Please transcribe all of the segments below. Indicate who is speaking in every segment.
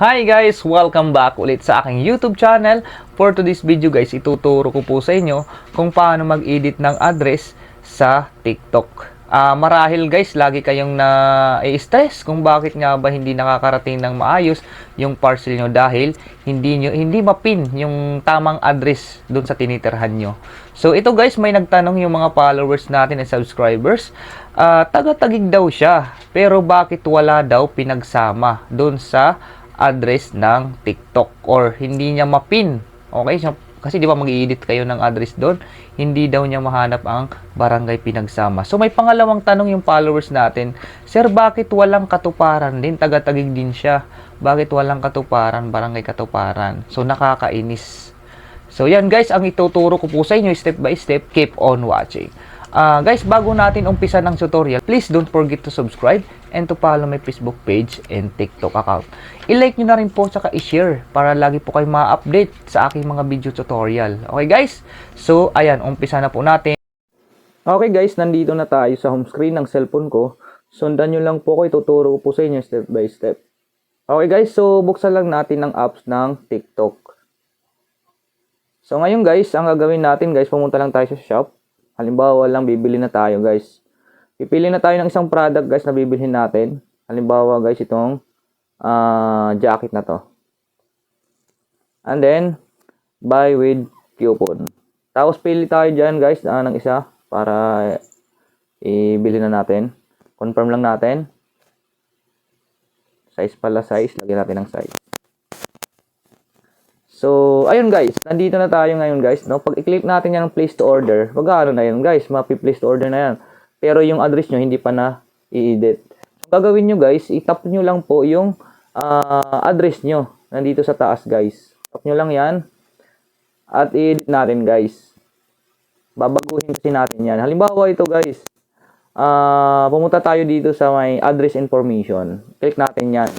Speaker 1: Hi guys! Welcome back ulit sa aking YouTube channel. For today's video guys, ituturo ko po sa inyo kung paano mag-edit ng address sa TikTok. Ah, marahil guys, lagi kayong na-stress kung bakit nga ba hindi nakakarating ng maayos yung parcel nyo dahil hindi nyo, hindi mapin yung tamang address doon sa tinitirhan nyo. So ito guys, may nagtanong yung mga followers natin and subscribers. Ah, taga-tagig daw siya, pero bakit wala daw pinagsama doon sa address ng TikTok or hindi niya mapin. Okay? So, kasi di ba mag-i-edit kayo ng address doon, hindi daw niya mahanap ang barangay pinagsama. So may pangalawang tanong yung followers natin, Sir, bakit walang katuparan din? Taga-tagig din siya. Bakit walang katuparan, barangay katuparan? So nakakainis. So yan guys, ang ituturo ko po sa inyo step by step, keep on watching. Ah, guys, bago natin umpisa ng tutorial, please don't forget to subscribe and to follow my Facebook page and TikTok account. I-like nyo na rin po saka i-share para lagi po kayo ma-update sa aking mga video tutorial. Okay guys? So, ayan, umpisa na po natin. Okay guys, nandito na tayo sa home screen ng cellphone ko. Sundan nyo lang po ko, ituturo ko po sa inyo step by step. Okay guys, so buksan lang natin ang apps ng TikTok. So ngayon guys, ang gagawin natin guys, pumunta lang tayo sa shop. Halimbawa lang, bibili na tayo guys. Pipili na tayo ng isang product guys na bibilhin natin. Halimbawa guys, itong ah, jacket na to. And then, buy with coupon. Tapos pili tayo dyan guys ah, ng isa para ibili na natin. Confirm lang natin. Size pala size. Lagyan natin ng size. Ayun guys, nandito na tayo ngayon guys, no? Pag i-click natin yan place to order, magkano na yun guys, mapi-place to order na yan. Pero yung address nyo, hindi pa na i-edit. So, gagawin nyo guys, itap nyo lang po yung ah, address nyo, nandito sa taas guys. Tap nyo lang yan, at i-edit natin guys. Babaguhin kasi natin yan. Halimbawa ito guys, ah pumunta tayo dito sa may address information. Click natin yan.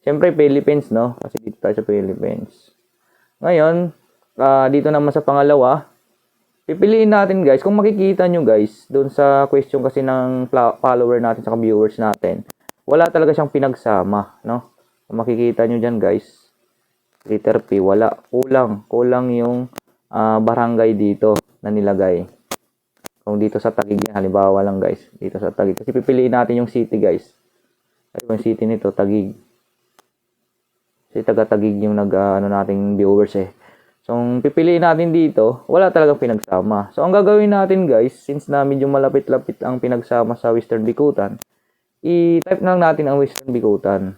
Speaker 1: Siyempre, Philippines, no? Kasi dito tayo sa Philippines. Ngayon, ah, dito naman sa pangalawa, pipiliin natin guys, kung makikita nyo guys, doon sa question kasi ng follower natin sa viewers natin, wala talaga siyang pinagsama, no? Kung makikita nyo dyan guys, letter P, wala, kulang, kulang yung ah, barangay dito na nilagay. Kung dito sa Tagig yan, halimbawa lang guys, dito sa Tagig. Kasi pipiliin natin yung city guys. Ay, city nito, Tagig. Kasi taga-tagig yung nag ah, ano nating viewers eh. So, ang pipiliin natin dito, wala talagang pinagsama. So, ang gagawin natin guys, since na medyo malapit-lapit ang pinagsama sa Western Bikutan, i-type na lang natin ang Western Bikutan.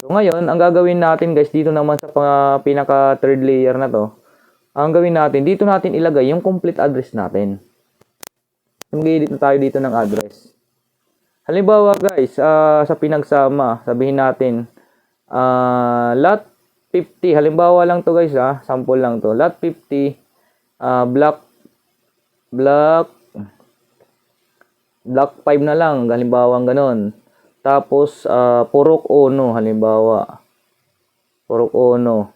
Speaker 1: So, ngayon, ang gagawin natin guys, dito naman sa pang- pinaka third layer na to, ang gawin natin, dito natin ilagay yung complete address natin. Mag-edit na tayo dito ng address. Halimbawa guys, ah, sa pinagsama, sabihin natin, ah lot 50, halimbawa lang to guys ah, sample lang to. Lot 50, ah block, block, block 5 na lang, halimbawa ganon. Tapos, ah purok ono, halimbawa. Purok ono.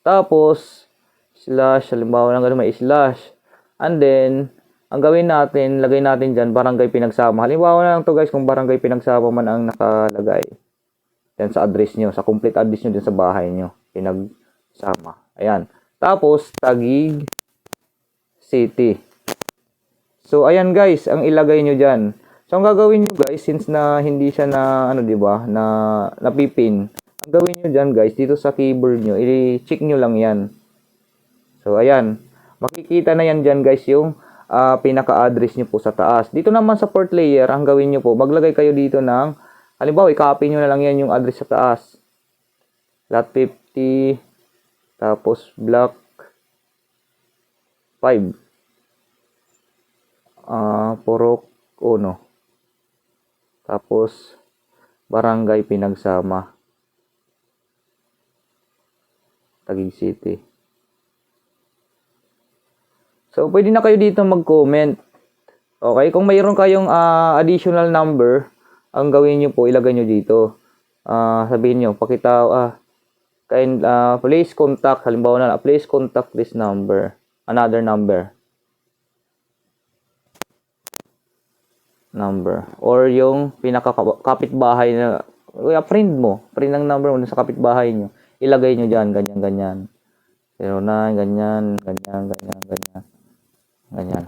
Speaker 1: Tapos, slash, halimbawa lang ganun, may slash. And then, ang gawin natin, lagay natin dyan, barangay pinagsama. Halimbawa lang to guys, kung barangay pinagsama man ang nakalagay. Yan sa address nyo, sa complete address nyo din sa bahay nyo. Pinagsama. Ayan. Tapos, Tagig City. So, ayan guys, ang ilagay nyo dyan. So, ang gagawin nyo guys, since na hindi siya na, ano ba na napipin, ang gawin nyo dyan guys, dito sa keyboard nyo, i-check nyo lang yan. So, ayan. Makikita na yan dyan guys yung ah, pinaka-address nyo po sa taas. Dito naman sa port layer, ang gawin nyo po, maglagay kayo dito ng, halimbawa, i-copy nyo na lang yan yung address sa taas. Lot 50, tapos block 5. Ah, Purok 1. Tapos, barangay pinagsama. Taguig City. So, pwede na kayo dito mag-comment. Okay, kung mayroon kayong ah, additional number, ang gawin nyo po, ilagay nyo dito. Ah, sabihin nyo, pakita, ah, kind, ah, please contact, halimbawa na, please contact this number, another number. Number. Or yung pinaka kapitbahay na Kaya print mo, print ang number mo sa kapitbahay nyo. Ilagay nyo dyan, ganyan, ganyan. 09, ganyan, ganyan, ganyan, ganyan. Ganyan.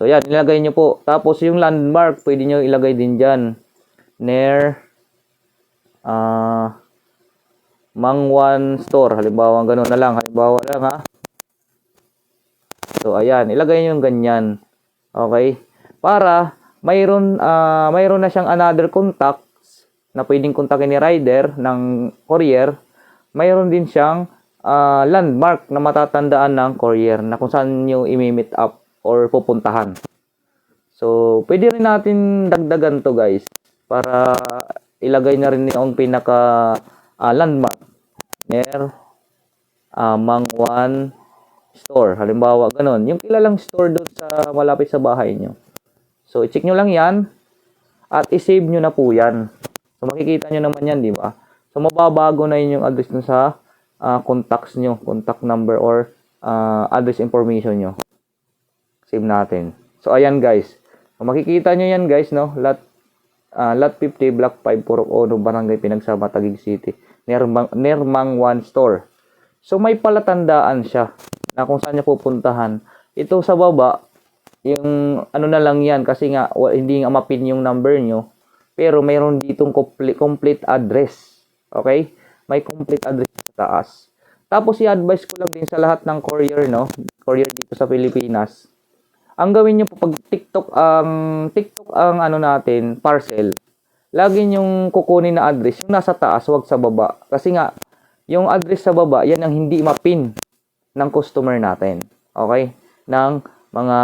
Speaker 1: So, yan, ilagay nyo po. Tapos, yung landmark, pwede nyo ilagay din dyan. Near, ah, Mangwan Store. Halimbawa, ganun na lang. Halimbawa lang, ha. So, ayan. Ilagay nyo yung ganyan. Okay? Para, mayroon, ah, mayroon na siyang another contacts na pwedeng kontakin ni rider ng courier. Mayroon din siyang ah, landmark na matatandaan ng courier na kung saan nyo imi-meet up or pupuntahan. So, pwede rin natin dagdagan to guys para ilagay na rin yung pinaka ah, landmark near uh, Mangwan store. Halimbawa, ganun. Yung kilalang store doon sa malapit sa bahay nyo. So, i-check nyo lang yan at i-save nyo na po yan. So, makikita nyo naman yan, di ba? So, mababago na yun yung address nyo sa ah, contacts nyo, contact number or ah, address information nyo. Save natin. So, ayan guys. So, makikita nyo yan guys, no? Lot, ah, lot 50, block 5, Purok Ono, Barangay Pinagsama, Taguig City. Nermang, Nermang One Store. So, may palatandaan siya na kung saan niya pupuntahan. Ito sa baba, yung ano na lang yan kasi nga wa- hindi nga mapin yung number nyo. Pero mayroon ditong complete, complete address. Okay? May complete address sa taas. Tapos i-advise ko lang din sa lahat ng courier, no? Courier dito sa Pilipinas. Ang gawin nyo po pag TikTok ang TikTok ang ano natin, parcel. Lagi yung kukunin na address, yung nasa taas, wag sa baba. Kasi nga, yung address sa baba, yan ang hindi mapin ng customer natin. Okay? Ng mga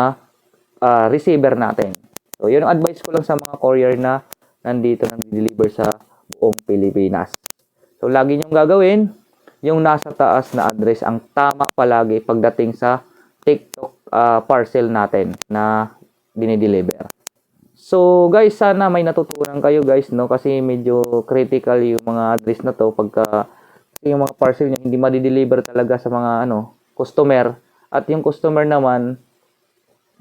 Speaker 1: ah, receiver natin. So, yun ang advice ko lang sa mga courier na nandito nang deliver sa buong Pilipinas. So, lagi nyong gagawin, yung nasa taas na address ang tama palagi pagdating sa TikTok ah, parcel natin na dinideliver. So guys, sana may natutunan kayo guys no kasi medyo critical yung mga address na to pagka yung mga parcel nyo hindi ma-deliver talaga sa mga ano customer at yung customer naman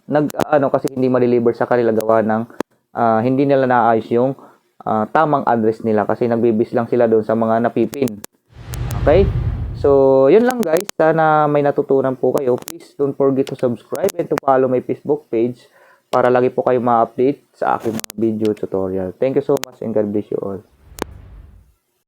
Speaker 1: nag ano kasi hindi ma-deliver sa kanila gawa ng ah, hindi nila naayos yung ah, tamang address nila kasi nagbibis lang sila doon sa mga napipin. Okay? So, yun lang guys. Sana may natutunan po kayo. Please don't forget to subscribe and to follow my Facebook page para lagi po kayo ma-update sa aking mga video tutorial. Thank you so much and God bless you all.